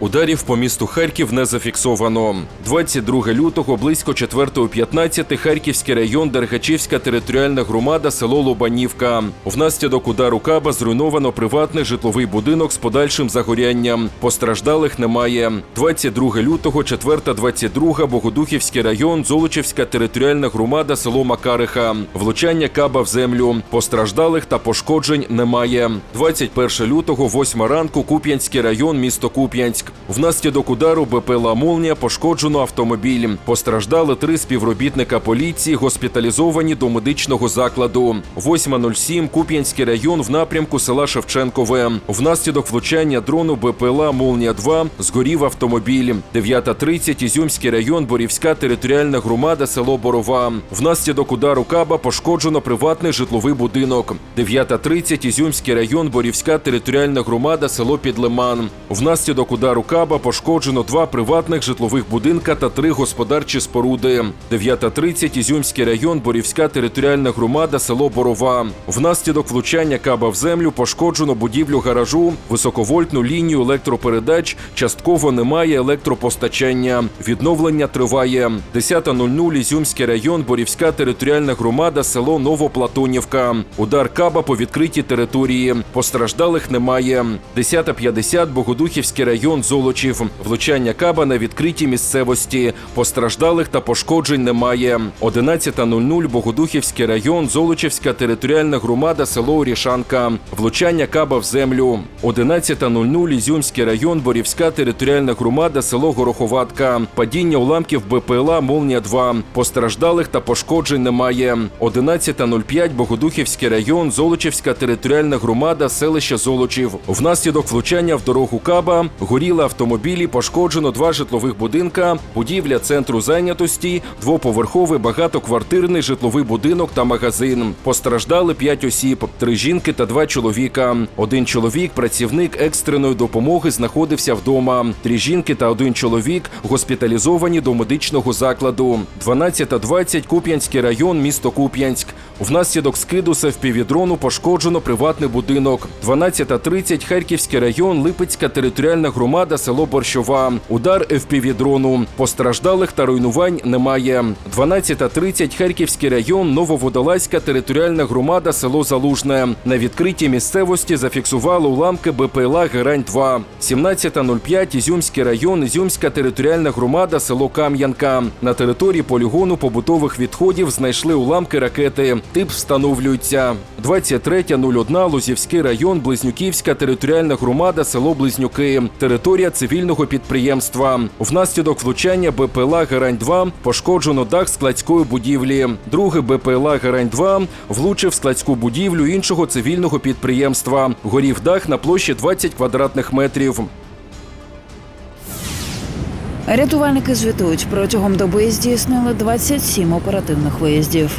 Ударів по місту Харків не зафіксовано. 22 лютого близько 4.15 Харківський район, Дергачівська територіальна громада, село Лобанівка. Внаслідок удару каба зруйновано приватний житловий будинок з подальшим загорянням. Постраждалих немає. 22 лютого, 4.22 Богодухівський район, Золочівська територіальна громада, село Макариха. Влучання каба в землю. Постраждалих та пошкоджень немає. 21 лютого, 8 ранку, Куп'янський район, місто Куп'янськ. Внаслідок удару БПЛА «Молнія» пошкоджено автомобіль. Постраждали три співробітника поліції, госпіталізовані до медичного закладу. 8.07 Куп'янський район в напрямку села Шевченкове. Внаслідок влучання дрону БПЛА «Молнія-2» згорів автомобіль. 9.30 Ізюмський район, Борівська територіальна громада, село Борова. Внаслідок удару каба пошкоджено приватний житловий будинок. 9.30 Ізюмський район, Борівська територіальна громада, село Підлиман. Внаслідок удару каба пошкоджено два приватних житлових будинка та три господарчі споруди. 9.30 Ізюмський район, Борівська територіальна громада, село Борова. Внаслідок влучання каба в землю пошкоджено будівлю гаражу, високовольтну лінію електропередач, частково немає електропостачання. Відновлення триває. 10.00 Ізюмський район, Борівська територіальна громада, село Новоплатонівка. Удар каба по відкритій території. Постраждалих немає. 10.50 Богодухівський район, Золочів. Влучання каба на відкритій місцевості. Постраждалих та пошкоджень немає. 11.00 Богодухівський район, Золочівська територіальна громада, село Орішанка. Влучання каба в землю. 11.00 Ізюмський район, Борівська територіальна громада, село Гороховатка. Падіння уламків БПЛА «Молнія-2». Постраждалих та пошкоджень немає. 11.05 Богодухівський район, Золочівська територіальна громада, селище Золочів. Внаслідок влучання в дорогу каба горіли автомобілі, пошкоджено два житлових будинка, будівля центру зайнятості, двоповерховий багатоквартирний житловий будинок та магазин. Постраждали п'ять осіб: три жінки та два чоловіка. Один чоловік, працівник екстреної допомоги, знаходився вдома. Три жінки та один чоловік госпіталізовані до медичного закладу. 12.20 Куп'янський район, місто Куп'янськ. Внаслідок скиду з FPV-дрону пошкоджено приватний будинок. 12.30 Харківський район, Липецька територіальна громада, село Борщова. Удар FPV-дрону. Постраждалих та руйнувань немає. 12.30 Харківський район, Нововодолазька територіальна громада, село Залужне. На відкритій місцевості зафіксували уламки БПЛА Герань-2. 17.05 Ізюмський район, Ізюмська територіальна громада, село Кам'янка. На території полігону побутових відходів знайшли уламки ракети. Тип встановлюється. 23.01 Лозівський район, Близнюківська територіальна громада, село Близнюки. Територія цивільного підприємства. Внаслідок влучання БПЛА Герань-2 пошкоджено дах складської будівлі. Другий БПЛА Герань-2 влучив складську будівлю іншого цивільного підприємства. Горів дах на площі 20 квадратних метрів. Рятувальники звітують протягом доби здійснили 27 оперативних виїздів.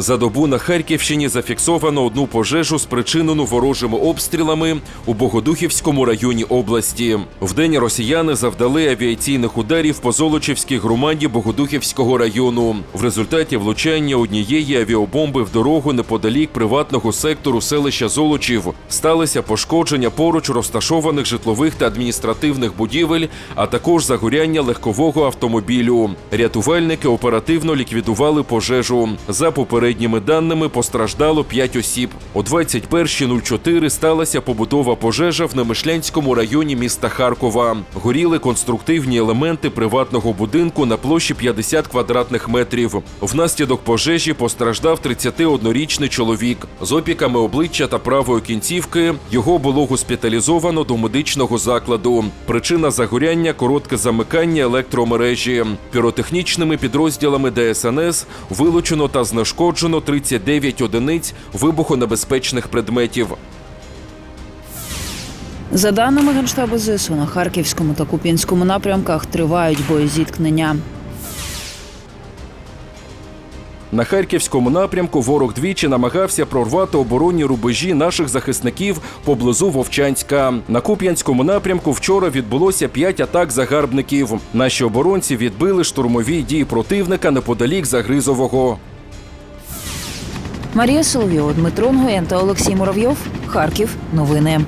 За добу на Харківщині зафіксовано одну пожежу, спричинену ворожими обстрілами у Богодухівському районі області. Вдень росіяни завдали авіаційних ударів по Золочівській громаді Богодухівського району. В результаті влучання однієї авіабомби в дорогу неподалік приватного сектору селища Золочів сталося пошкодження поруч розташованих житлових та адміністративних будівель, а також загоряння легкового автомобілю. Рятувальники оперативно ліквідували пожежу. За попередніми даними постраждало 5 осіб. О 21.04 сталася побутова пожежа в Немишлянському районі міста Харкова. Горіли конструктивні елементи приватного будинку на площі 50 квадратних метрів. Внаслідок пожежі постраждав 31-річний чоловік з опіками обличчя та правої кінцівки. Його було госпіталізовано до медичного закладу. Причина загоряння коротке замикання електромережі. Піротехнічними підрозділами ДСНС вилучено та знешкоджено 39 одиниць вибухонебезпечних предметів. За даними Генштабу ЗСУ, на Харківському та Куп'янському напрямках тривають боєзіткнення. На харківському напрямку ворог двічі намагався прорвати оборонні рубежі наших захисників поблизу Вовчанська. На Куп'янському напрямку вчора відбулося п'ять атак загарбників. Наші оборонці відбили штурмові дії противника неподалік Загризового. Марія Соловйова, Дмитро Нгоєн та Олексій Муравйов. Харків. Новини.